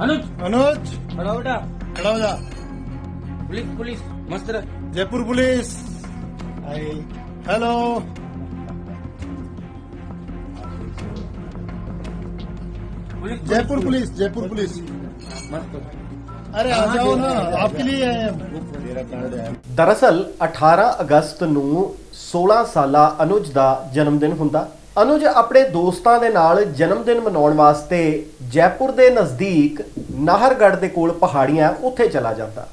अनुज अनुज खड़ा हो बेटा खड़ा हो जा पुलिस पुलिस मस्त रह जयपुर पुलिस आई hello police Jaipur police Jaipur police मस्त अरे आ जाओ ना आपके लिए आए हम मेरा कार्ड है ਦਰਅਸਲ 18 ਅਗਸਤ ਨੂੰ 16 ਸਾਲਾ ਅਨੁਜ ਦਾ ਜਨਮ ਦਿਨ ਹੁੰਦਾ ਅਨੁਜ, ਆਪਣੇ ਦੋਸਤਾਂ ਦੇ ਨਾਲ ਜਨਮ ਦਿਨ ਮਨਾਉਣ ਵਾਸਤੇ ਜੈਪੁਰ ਦੇ ਨਜ਼ਦੀਕ ਨਾਹਰਗੜ੍ਹ ਦੇ ਕੋਲ ਪਹਾੜੀਆਂ ਉੱਥੇ ਚਲਾ ਜਾਂਦਾ।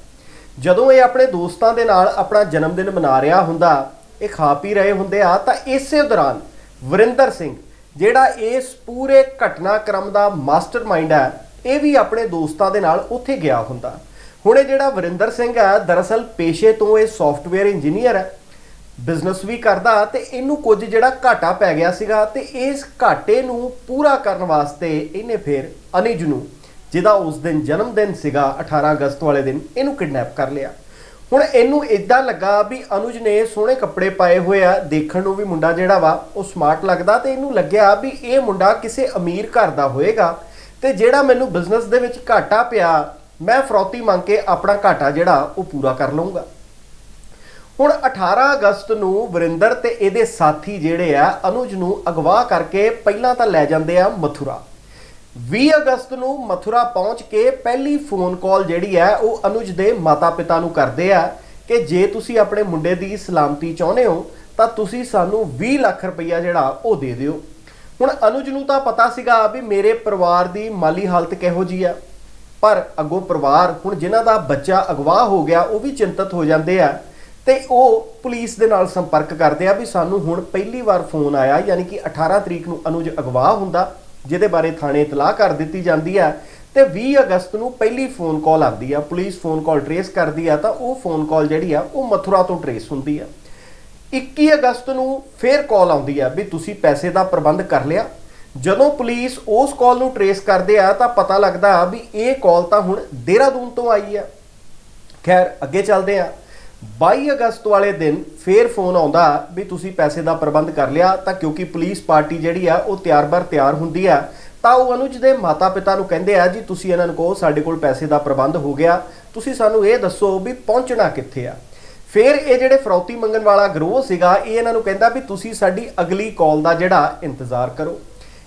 ਜਦੋਂ ਇਹ ਆਪਣੇ ਦੋਸਤਾਂ ਦੇ ਨਾਲ ਆਪਣਾ ਜਨਮ ਦਿਨ ਮਨਾ ਰਿਹਾ ਹੁੰਦਾ, ਇਹ ਖਾ ਪੀ ਰਹੇ ਹੁੰਦੇ ਆ, ਤਾਂ ਇਸੇ ਦੌਰਾਨ ਵਰਿੰਦਰ ਸਿੰਘ, ਜਿਹੜਾ ਇਸ ਪੂਰੇ ਘਟਨਾਕ੍ਰਮ ਦਾ ਮਾਸਟਰਮਾਈਂਡ ਹੈ, ਇਹ ਵੀ ਆਪਣੇ ਦੋਸਤਾਂ ਦੇ ਨਾਲ ਉੱਥੇ ਗਿਆ ਹੁੰਦਾ। ਹੁਣ ਇਹ ਜਿਹੜਾ ਵਰਿੰਦਰ ਸਿੰਘ ਹੈ, ਦਰਅਸਲ ਪੇਸ਼ੇ ਤੋਂ ਇਹ ਸੌਫਟਵੇਅਰ ਇੰਜੀਨੀਅਰ ਹੈ। ਬਿਜ਼ਨਸ ਵੀ ਕਰਦਾ ਤੇ ਇਹਨੂੰ ਕੁਝ ਜਿਹੜਾ ਘਾਟਾ ਪੈ ਗਿਆ ਸੀਗਾ ਤੇ ਇਸ ਘਾਟੇ ਨੂੰ ਪੂਰਾ ਕਰਨ ਵਾਸਤੇ ਇਹਨੇ ਫਿਰ ਅਨਿਜ ਨੂੰ, ਜਿਹਦਾ ਉਸ ਦਿਨ ਜਨਮ ਦਿਨ ਸੀਗਾ 18 ਅਗਸਤ ਵਾਲੇ ਦਿਨ, ਇਹਨੂੰ ਕਿਡਨੈਪ ਕਰ ਲਿਆ। ਹੁਣ ਇਹਨੂੰ ਇਦਾਂ ਲੱਗਾ ਵੀ ਅਨੁਜ ਨੇ ਸੋਹਣੇ ਕੱਪੜੇ ਪਾਏ ਹੋਏ ਆ, ਦੇਖਣ ਨੂੰ ਵੀ ਮੁੰਡਾ ਜਿਹੜਾ ਵਾ, ਉਹ ਸਮਾਰਟ ਲੱਗਦਾ ਤੇ ਇਹਨੂੰ ਲੱਗਿਆ ਵੀ ਇਹ ਮੁੰਡਾ ਕਿਸੇ ਅਮੀਰ ਘਰ ਦਾ ਹੋਏਗਾ ਤੇ ਜਿਹੜਾ ਮੈਨੂੰ ਬਿਜ਼ਨਸ ਦੇ ਵਿੱਚ ਘਾਟਾ ਪਿਆ, ਮੈਂ ਫਰੌਤੀ ਮੰਗ ਕੇ ਆਪਣਾ ਘਾਟਾ ਜਿਹੜਾ, ਉਹ ਪੂਰਾ ਕਰ ਲਵਾਂਗਾ ਹੁਣ 18 ਅਗਸਤ ਨੂੰ ਵਰਿੰਦਰ ਤੇ ਇਹਦੇ ਸਾਥੀ ਜਿਹੜੇ ਆ, ਅਨੁਜ ਨੂੰ ਅਗਵਾ ਕਰਕੇ ਪਹਿਲਾਂ ਤਾਂ ਲੈ ਜਾਂਦੇ ਆ ਮਥੁਰਾ। 20 ਅਗਸਤ ਨੂੰ ਮਥੁਰਾ ਪਹੁੰਚ ਕੇ ਪਹਿਲੀ ਫੋਨ ਕਾਲ ਜਿਹੜੀ ਹੈ ਉਹ ਅਨੁਜ ਦੇ ਮਾਤਾ-ਪਿਤਾ ਨੂੰ ਕਰਦੇ ਆ ਕਿ ਜੇ ਤੁਸੀਂ ਆਪਣੇ ਮੁੰਡੇ ਦੀ ਸਲਾਮਤੀ ਚਾਹੁੰਦੇ ਹੋ, ਤਾਂ ਤੁਸੀਂ ਸਾਨੂੰ 20 ਲੱਖ ਰੁਪਈਆ ਜਿਹੜਾ, ਉਹ ਦੇ ਦਿਓ। ਹੁਣ ਅਨੁਜ ਨੂੰ ਤਾਂ ਪਤਾ ਸੀਗਾ ਵੀ ਮੇਰੇ ਪਰਿਵਾਰ ਦੀ ਮਾਲੀ ਹਾਲਤ ਕਿਹੋ ਜੀ ਆ। ਪਰ ਅੱਗੋਂ ਪਰਿਵਾਰ, ਹੁਣ ਜਿਨ੍ਹਾਂ ਦਾ ਬੱਚਾ ਅਗਵਾ ਹੋ ਗਿਆ, ਉਹ ਵੀ ਚਿੰਤਤ ਹੋ ਜਾਂਦੇ ਆ ਤੇ ਉਹ ਪੁਲਿਸ ਦੇ ਨਾਲ ਸੰਪਰਕ ਕਰਦੇ ਆ ਵੀ ਸਾਨੂੰ ਹੁਣ ਪਹਿਲੀ ਵਾਰ ਫੋਨ ਆਇਆ, ਯਾਨੀ ਕਿ 18 ਤਰੀਕ ਨੂੰ ਅਨੁਜ ਅਗਵਾ ਹੁੰਦਾ, ਜਿਹਦੇ ਬਾਰੇ ਥਾਣੇ ਇਤਲਾਹ ਕਰ ਦਿੱਤੀ ਜਾਂਦੀ ਆ। ਤੇ 20 ਅਗਸਤ ਨੂੰ ਪਹਿਲੀ ਫੋਨ ਕਾਲ ਆਉਂਦੀ ਆ, ਪੁਲਿਸ ਫੋਨ ਕਾਲ ਟਰੇਸ ਕਰਦੀ ਆ, ਤਾਂ ਉਹ ਫੋਨ ਕਾਲ ਜਿਹੜੀ ਆ, ਉਹ ਮਥੁਰਾ ਤੋਂ ਟਰੇਸ ਹੁੰਦੀ ਆ। 21 ਅਗਸਤ ਨੂੰ ਫੇਰ ਕਾਲ ਆਉਂਦੀ ਆ ਵੀ ਤੁਸੀਂ ਪੈਸੇ ਦਾ ਪ੍ਰਬੰਧ ਕਰ ਲਿਆ। ਜਦੋਂ ਪੁਲਿਸ ਉਸ ਕਾਲ ਨੂੰ ਟਰੇਸ ਕਰਦੇ ਆ, ਤਾਂ ਪਤਾ ਲੱਗਦਾ ਵੀ ਇਹ ਕਾਲ ਤਾਂ ਹੁਣ ਦੇਹਰਾਦੂਨ ਤੋਂ ਆਈ ਆ। ਖੈਰ, ਅੱਗੇ ਚੱਲਦੇ ਆ। 22 ਅਗਸਤ ਵਾਲੇ ਦਿਨ ਫੇਰ ਫੋਨ ਆਉਂਦਾ ਵੀ ਤੁਸੀਂ ਪੈਸੇ ਦਾ ਪ੍ਰਬੰਧ ਕਰ ਲਿਆ, ਤਾਂ ਕਿਉਂਕਿ ਪੁਲਿਸ ਪਾਰਟੀ ਜਿਹੜੀ ਆ, ਉਹ ਤਿਆਰ-ਬਰ ਤਿਆਰ ਹੁੰਦੀ ਆ, ਤਾਂ ਉਹ ਅਨੁਜ ਦੇ ਮਾਤਾ-ਪਿਤਾ ਨੂੰ ਕਹਿੰਦੇ ਆ, ਜੀ, ਤੁਸੀਂ ਇਹਨਾਂ ਨੂੰ ਕਹੋ, ਸਾਡੇ ਕੋਲ ਪੈਸੇ ਦਾ ਪ੍ਰਬੰਧ ਹੋ ਗਿਆ, ਤੁਸੀਂ ਸਾਨੂੰ ਇਹ ਦੱਸੋ ਵੀ ਪਹੁੰਚਣਾ ਕਿੱਥੇ ਆ? ਫਿਰ ਇਹ ਜਿਹੜੇ ਫਰੌਤੀ ਮੰਗਣ ਵਾਲਾ ਗਰੋਹ ਸੀਗਾ, ਇਹ ਇਹਨਾਂ ਨੂੰ ਕਹਿੰਦਾ ਵੀ ਤੁਸੀਂ ਸਾਡੀ ਅਗਲੀ ਕਾਲ ਦਾ ਜਿਹੜਾ ਇੰਤਜ਼ਾਰ ਕਰੋ।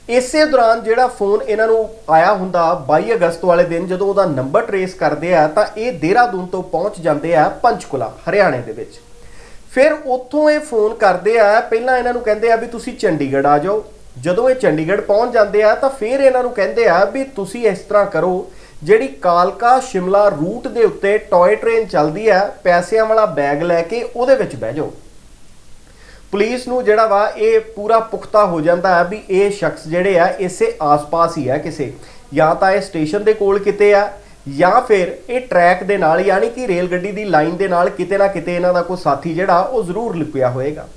ਇਸੇ ਦੌਰਾਨ ਜਿਹੜਾ ਫੋਨ ਇਹਨਾਂ ਨੂੰ ਆਇਆ ਹੁੰਦਾ 22 ਅਗਸਤ ਵਾਲੇ ਦਿਨ, ਜਦੋਂ ਉਹਦਾ ਨੰਬਰ ਟਰੇਸ ਕਰਦੇ ਆ, ਤਾਂ ਇਹ ਦੇਹਰਾਦੂਨ ਤੋਂ ਪਹੁੰਚ ਜਾਂਦੇ ਆ ਪੰਚਕੁਲਾ, ਹਰਿਆਣੇ ਦੇ ਵਿੱਚ। ਫਿਰ ਉੱਥੋਂ ਇਹ ਫੋਨ ਕਰਦੇ ਆ, ਪਹਿਲਾਂ ਇਹਨਾਂ ਨੂੰ ਕਹਿੰਦੇ ਆ ਵੀ ਤੁਸੀਂ ਚੰਡੀਗੜ੍ਹ ਆ ਜਾਓ। ਜਦੋਂ ਇਹ ਚੰਡੀਗੜ੍ਹ ਪਹੁੰਚ ਜਾਂਦੇ ਆ, ਤਾਂ ਫਿਰ ਇਹਨਾਂ ਨੂੰ ਕਹਿੰਦੇ ਆ ਵੀ ਤੁਸੀਂ ਇਸ ਤਰ੍ਹਾਂ ਕਰੋ, ਜਿਹੜੀ ਕਾਲਕਾ ਸ਼ਿਮਲਾ ਰੂਟ ਦੇ ਉੱਤੇ ਟੌਏ ਟ੍ਰੇਨ ਚੱਲਦੀ ਆ, ਪੈਸਿਆਂ ਵਾਲਾ ਬੈਗ ਲੈ ਕੇ ਉਹਦੇ ਵਿੱਚ ਬਹਿ ਜਾਓ। ਪੁਲਿਸ ਨੂੰ ਜਿਹੜਾ ਵਾ ਇਹ ਪੂਰਾ ਪੁਖਤਾ ਹੋ ਜਾਂਦਾ ਹੈ ਵੀ ਇਹ ਸ਼ਖਸ ਜਿਹੜੇ ਆ ਇਸੇ ਆਸ-ਪਾਸ ਹੀ ਆ ਕਿਸੇ। ਜਾਂ ਤਾਂ ਇਹ ਸਟੇਸ਼ਨ ਦੇ ਕੋਲ ਕਿਤੇ ਆ, ਜਾਂ ਫਿਰ ਇਹ ਟਰੈਕ ਦੇ ਨਾਲ, ਯਾਨੀ ਕਿ ਰੇਲ ਗੱਡੀ ਦੀ ਲਾਈਨ ਦੇ ਨਾਲ ਕਿਤੇ ਨਾ ਕਿਤੇ ਇਹਨਾਂ ਦਾ ਕੋਈ ਸਾਥੀ ਜਿਹੜਾ, ਉਹ ਜ਼ਰੂਰ ਲਿਪਿਆ ਹੋਏਗਾ।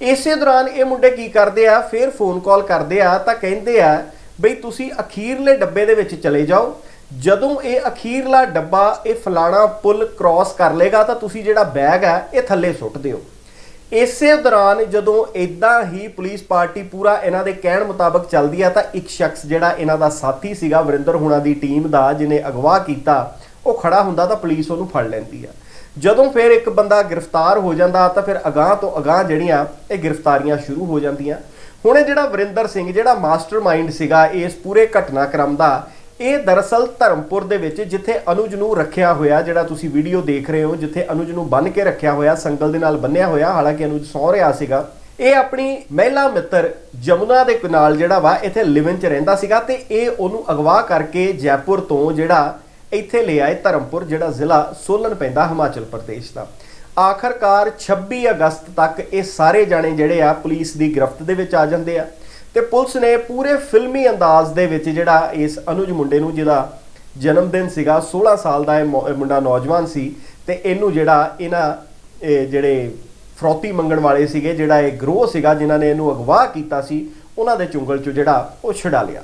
ਇਸੇ ਦੌਰਾਨ ਇਹ ਮੁੰਡੇ ਕੀ ਕਰਦੇ ਆ, ਫਿਰ ਫੋਨ ਕਾਲ ਕਰਦੇ ਆ, ਤਾਂ ਕਹਿੰਦੇ ਆ, ਬਈ ਤੁਸੀਂ ਅਖੀਰਲੇ ਡੱਬੇ ਦੇ ਵਿੱਚ ਚਲੇ ਜਾਓ। ਜਦੋਂ ਇਹ ਅਖੀਰਲਾ ਡੱਬਾ, ਇਹ ਫਲਾਣਾ ਪੁਲ ਕ੍ਰਾਸ ਕਰ ਲੇਗਾ ਤਾਂ ਤੁਸੀਂ ਜਿਹੜਾ ਬੈਗ ਹੈ ਇਹ ਥੱਲੇ ਸੁੱਟ ਦਿਓ। ਇਸੇ ਦੌਰਾਨ ਜਦੋਂ ਇਦਾਂ ਹੀ ਪੁਲਿਸ ਪਾਰਟੀ ਪੂਰਾ ਇਹਨਾਂ ਦੇ ਕਹਿਣ ਮੁਤਾਬਕ ਚੱਲਦੀ ਆ, ਤਾਂ ਇੱਕ ਸ਼ਖਸ ਜਿਹੜਾ ਇਹਨਾਂ ਦਾ ਸਾਥੀ ਸੀਗਾ, ਵਰਿੰਦਰ ਹੁਣਾ ਦੀ ਟੀਮ ਦਾ, ਜਿਹਨੇ ਅਗਵਾ ਕੀਤਾ, ਉਹ ਖੜਾ ਹੁੰਦਾ ਤਾਂ ਪੁਲਿਸ ਉਹਨੂੰ ਫੜ ਲੈਂਦੀ ਆ। ਜਦੋਂ ਫਿਰ ਇੱਕ ਬੰਦਾ ਗ੍ਰਿਫਤਾਰ ਹੋ ਜਾਂਦਾ, ਤਾਂ ਫਿਰ ਅਗਾਹ ਤੋਂ ਅਗਾਹ ਜਿਹੜੀਆਂ, ਇਹ ਗ੍ਰਿਫਤਾਰੀਆਂ ਸ਼ੁਰੂ ਹੋ ਜਾਂਦੀਆਂ। ਹੁਣ ਇਹ ਜਿਹੜਾ ਵਰਿੰਦਰ ਸਿੰਘ, ਜਿਹੜਾ ਮਾਸਟਰਮਾਈਂਡ ਸੀਗਾ, ਇਸ ਪੂਰੇ ਘਟਨਾਕ੍ਰਮ ਦਾ ਇਹ ਦਰਅਸਲ ਧਰਮਪੁਰ ਦੇ ਵਿੱਚ ਜਿੱਥੇ ਅਨੁਜ ਨੂੰ ਰੱਖਿਆ ਹੋਇਆ, ਜਿਹੜਾ ਤੁਸੀਂ ਵੀਡੀਓ ਦੇਖ ਰਹੇ ਹੋ, ਜਿੱਥੇ ਅਨੁਜ ਨੂੰ ਬੰਨ ਕੇ ਰੱਖਿਆ ਹੋਇਆ, ਸੰਗਲ ਦੇ ਨਾਲ ਬੰਨਿਆ ਹੋਇਆ, ਹਾਲਾਂਕਿ ਅਨੁਜ ਸੌ ਰਿਹਾ ਸੀਗਾ। ਇਹ ਆਪਣੀ ਮਹਿਲਾ ਮਿੱਤਰ ਜਮੁਨਾ ਦੇ ਨਾਲ ਜਿਹੜਾ ਵਾ, ਇੱਥੇ ਲਿਵਨ ਚ ਰਹਿੰਦਾ ਸੀਗਾ ਤੇ ਇਹ ਉਹਨੂੰ ਅਗਵਾ ਕਰਕੇ ਜੈਪੁਰ ਤੋਂ ਜਿਹੜਾ ਇੱਥੇ ਲੈ ਆਏ ਧਰਮਪੁਰ, ਜਿਹੜਾ ਜ਼ਿਲ੍ਹਾ ਸੋਲਨ ਪੈਂਦਾ ਹਿਮਾਚਲ ਪ੍ਰਦੇਸ਼ ਦਾ। ਆਖਰਕਾਰ 26 ਅਗਸਤ ਤੱਕ ਇਹ ਸਾਰੇ ਜਾਣੇ ਜਿਹੜੇ ਆ, ਪੁਲਿਸ ਦੀ ਗ੍ਰਿਫਤ ਦੇ ਵਿੱਚ ਆ ਜਾਂਦੇ ਆ। ਤੇ ਪੁਲਿਸ ਨੇ ਪੂਰੇ ਫਿਲਮੀ ਅੰਦਾਜ਼ ਦੇ ਵਿੱਚ ਜਿਹੜਾ ਇਸ ਅਨੁਜ ਮੁੰਡੇ ਨੂੰ, ਜਿਹਦਾ ਜਨਮ ਦਿਨ ਸੀਗਾ 16 ਸਾਲ ਦਾ ਇਹ ਮੌ- ਮੁੰਡਾ ਨੌਜਵਾਨ ਸੀ ਤੇ ਇਹਨੂੰ ਜਿਹੜਾ ਇਹਨਾਂ ਜਿਹੜੇ ਫਰੋਤੀ ਮੰਗਣ ਵਾਲੇ ਸੀਗੇ, ਜਿਹੜਾ ਇਹ ਗਰੋਹ ਸੀਗਾ, ਜਿਨ੍ਹਾਂ ਨੇ ਇਹਨੂੰ ਅਗਵਾ ਕੀਤਾ ਸੀ, ਉਹਨਾਂ ਦੇ ਚੁੰਗਲ ਚੋਂ ਜਿਹੜਾ ਉਹ ਛਡਾ ਲਿਆ।